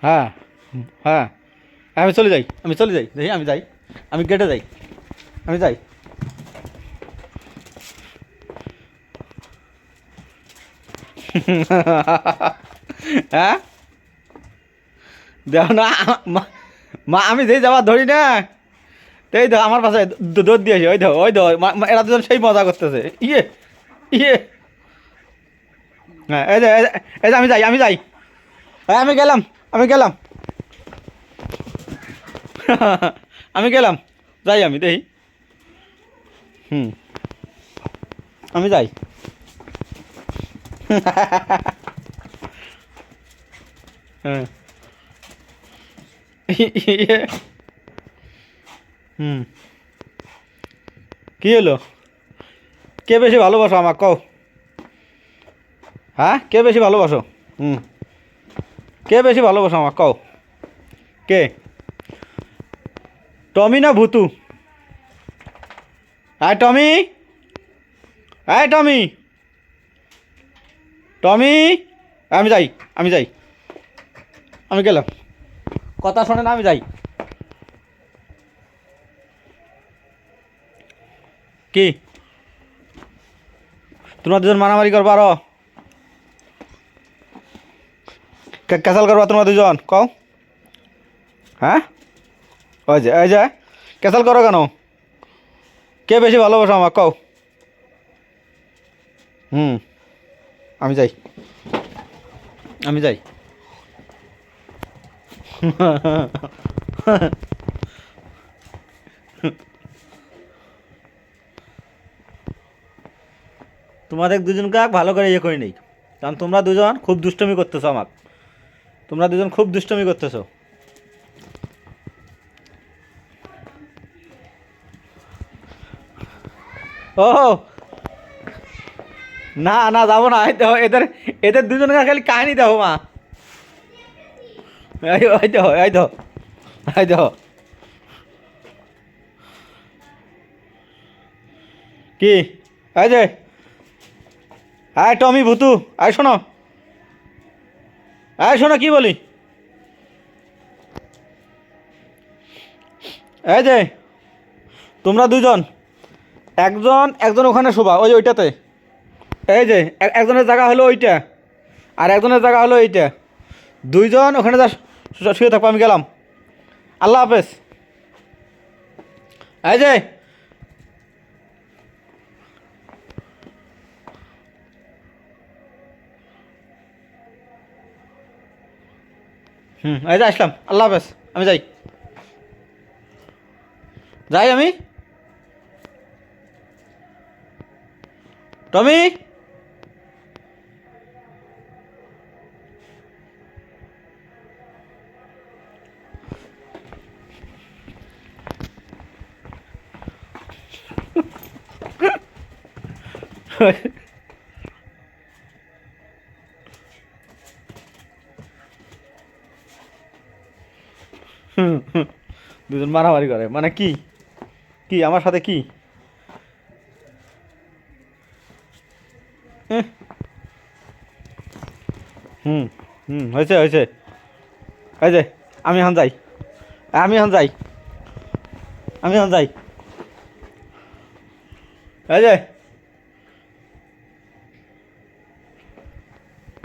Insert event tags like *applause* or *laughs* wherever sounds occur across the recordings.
হ্যাঁ হ্যাঁ। আমি চলে যাই, আমি চলে যাই। দেখি, আমি যাই। আমি গেটে যাই। আমি যাই। হ্যাঁ? দেখো না, মা- আমি যেই যাবার ধরি না। এই দেখো, আমার পাশে দৌড় দিয়েছে ওই দেখো, ওই মা- এরা দুজন সেই মজা করতেছে। ইয়ে ইয়ে। হ্যাঁ এই যে- এই যে, আমি যাই আমি যাই। হ্যাঁ আমি গেলাম। আমি গেলাম। *laughs* আমি গেলাম। যাই আমি দেখি হুম। আমি যাই। *laughs* হ্যাঁ। *laughs* হুম। কি হলো? কে বেশি ভালোবাসো আমার কও। হ্যাঁ? কে বেশি ভালোবাসো? হুম। কে বেশি ভালোবাসো আমার কও। কে? টমি না ভুতু? হ্যাঁ টমি। হ্যাঁ টমি। টমি। আমি যাই আমি যাই। আমি গেলাম। কথা শোনে না, আমি যাই। কি? তোমরা দুজন মারামারি করব আরও? ক্যাসাল করবা তোমরা দুজন? কও। হ্যাঁ? ওই যে, এই যে ক্যাসাল করো কেন? কে বেশি ভালোবাসো আমার কও। হুম, আমি যাই। আমি যাই। তোমাদের দুজনকে ভালো করে ইয়ে করে নেই। কারণ তোমরা দুজন খুব দুষ্টমি করতেছো আমার তোমরা দুজন খুব দুষ্টমি করতেছো। ও না না, যাব না। এদের এদের দুজনকে খালি কাহিনী দেখো, মা। কি? এই যে আয় টমি ভুতু আয় শোনো। আয় শোনো, কি বলি? এই যে, তোমরা দুজন, একজন একজন ওখানে শোভা ওই ওইটাতে। এই যে একজনের জায়গা হলো ওইটা, আর একজনের জায়গা হলো এইটা। দুইজন ওখানে যা শুয়ে থাকব আমি গেলাম। আল্লাহ হাফেজ। এই যে হুম এই যে আসলাম। আল্লাহ হাফেজ আমি যাই। যাই আমি? টমি? *laughs* *laughs* দুজন মারামারি করে। মানে কি? কি, আমার সাথে কি। হুম হুম, হয়েছে হয়েছে। যে, আমি এখন যাই। আমি এখন যাই। আমি এখন যাই। যে।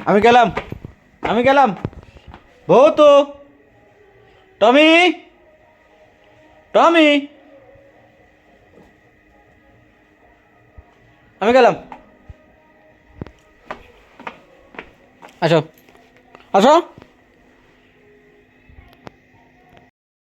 আমি গেলাম। আমি গেলাম। বহুত টমি? টমি? আমি গেলাম। আসো। আসো।